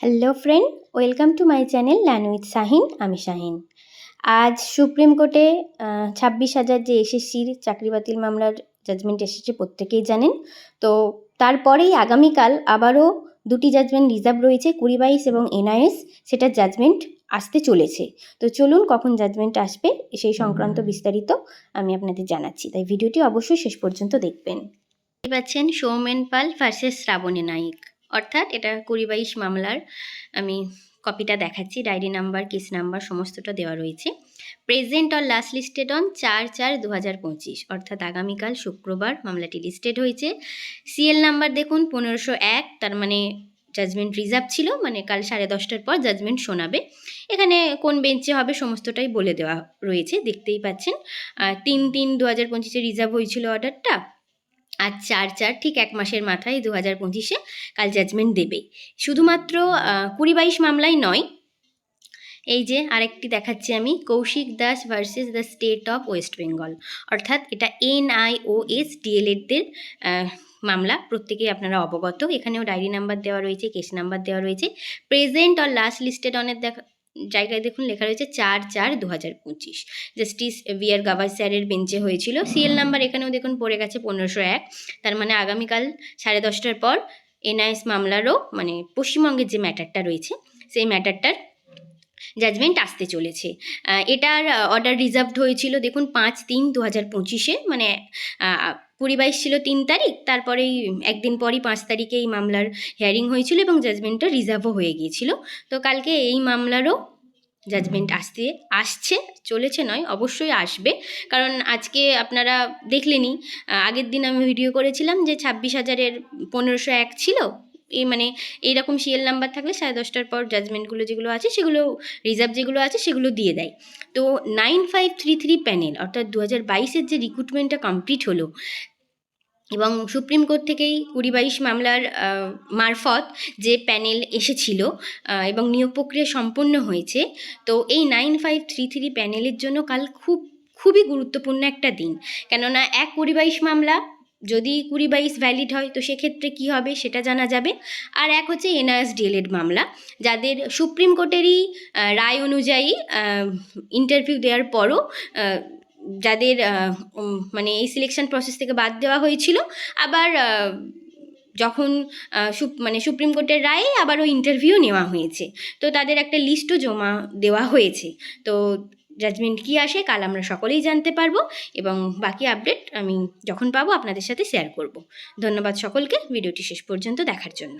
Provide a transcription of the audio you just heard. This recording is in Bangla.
Hello friend welcome to my channel learn with Shahin আমি শাহিন আজ সুপ্রিম কোর্টে ছাব্বিশ হাজার যে এসএসসির চাকরি বাতিল মামলার জাজমেন্ট এসেছে প্রত্যেকেই জানেন। তো তারপরেই আগামীকাল আবারও দুটি জাজমেন্ট রিজার্ভ রয়েছে, কুড়ি বাইশ এবং এনআইএস সেটার জাজমেন্ট আসতে চলেছে। তো চলুন কখন জাজমেন্ট আসবে, সেই সংক্রান্ত বিস্তারিত আমি আপনাদের জানাচ্ছি। তাই ভিডিওটি অবশ্যই শেষ পর্যন্ত দেখবেন। পাচ্ছেন সৌমেন পাল ভার্সেস শ্রাবণী নাইক অর্থাৎ এটা কুড়ি বাইশ মামলার আমি কপিটা দেখাচ্ছি ডায়েরি নাম্বার কেস নাম্বার সমস্তটা দেওয়া রয়েছে। Present or last listed on চার চার দু হাজার পঁচিশ, অর্থাৎ আগামীকাল শুক্রবার মামলাটি লিস্টেড হয়েছে। সিএল নাম্বার দেখুন, পনেরোশো এক, তার মানে জাজমেন্ট রিজার্ভ ছিল মানে কাল সাড়ে দশটার পর জাজমেন্ট শোনাবে। এখানে কোন বেঞ্চে হবে সমস্তটাই বলে দেওয়া রয়েছে, দেখতেই পাচ্ছেন। তিন তিন দু হাজার পঁচিশে রিজার্ভ হয়েছিল অর্ডারটা আর চার চার ঠিক এক মাসের মাথায় দু হাজার পঁচিশে কাল জাজমেন্ট দেবে। শুধুমাত্র কুড়ি বাইশ মামলাই নয়, এই যে আরেকটি দেখাচ্ছি আমি, Kaushik Das versus the state of West Bengal অর্থাৎ এটা এনআইওএস ডিএলএডদের মামলা। প্রত্যেকেই আপনারা অবগত। এখানেও ডায়েরি নাম্বার দেওয়া রয়েছে কেস নাম্বার দেওয়া রয়েছে। প্রেজেন্ট আর লাস্ট লিস্টেড অনের দেখা জায়গায় দেখুন লেখা রয়েছে চার চার দু হাজার পঁচিশ। জাস্টিস বি আর গাভার স্যারের বেঞ্চে হয়েছিল। সিএল নাম্বার এখানেও দেখুন পড়ে গেছে পনেরোশো এক। তার মানে আগামীকাল সাড়ে দশটার পর এনআইএস মামলারও মানে পশ্চিমবঙ্গের যে ম্যাটারটা রয়েছে, সেই ম্যাটারটার জাজমেন্ট আসতে চলেছে। এটার অর্ডার রিজার্ভড হয়েছিল দেখুন পাঁচ তিন দু হাজার পঁচিশে। মানে কুড়ি বাইশ ছিল তিন তারিখ, তারপরেই একদিন পরই পাঁচ তারিখে এই মামলার হিয়ারিং হয়েছিল এবং জাজমেন্টটা রিজার্ভও হয়ে গিয়েছিল। তো কালকে এই মামলারও জাজমেন্ট আসতে, আসছে, চলেছে নয়, অবশ্যই আসবে। কারণ আজকে আপনারা দেখলেনি আগের দিন আমি ভিডিও করেছিলাম যে ছাব্বিশ হাজারের পনেরোশো এক ছিল এই মানে এইরকম সিএল নাম্বার থাকলে সাড়ে দশটার পর জাজমেন্টগুলো যেগুলো আছে সেগুলো রিজার্ভ যেগুলো আছে সেগুলো দিয়ে দেয়। তো nine five three three panel অর্থাৎ দু হাজার বাইশের যে রিক্রুটমেন্টটা কমপ্লিট হলো এবং সুপ্রিম কোর্ট থেকেই কুড়ি বাইশ মামলার মারফত যে প্যানেল এসেছিল এবং নিয়োগ প্রক্রিয়া সম্পন্ন হয়েছে, তো এই নাইন ফাইভ থ্রি থ্রি প্যানেলের জন্য কাল খুব, খুবই গুরুত্বপূর্ণ একটা দিন। কেননা এক কুড়ি বাইশ মামলা যদি কুড়ি বাইশ ভ্যালিড হয়, তো সেক্ষেত্রে কী হবে সেটা জানা যাবে। আর এক হচ্ছে এনআরএস ডিএলএড মামলা। যাদের সুপ্রিম কোর্টেরই রায় অনুযায়ী ইন্টারভিউ দেওয়ার পরও যাদের মানে এই সিলেকশন প্রসেস থেকে বাদ দেওয়া হয়েছিল, আবার যখন মানে সুপ্রিম কোর্টের রায়ে আবারও ইন্টারভিউ নেওয়া হয়েছে। তো তাদের একটা লিস্টও জমা দেওয়া হয়েছে। তো জাজমেন্ট কি আসে, কাল আমরা সকলেই জানতে পারব এবং বাকি আপডেট আমি যখন পাবো আপনাদের সাথে শেয়ার করব। ধন্যবাদ সকলকে ভিডিওটি শেষ পর্যন্ত দেখার জন্য।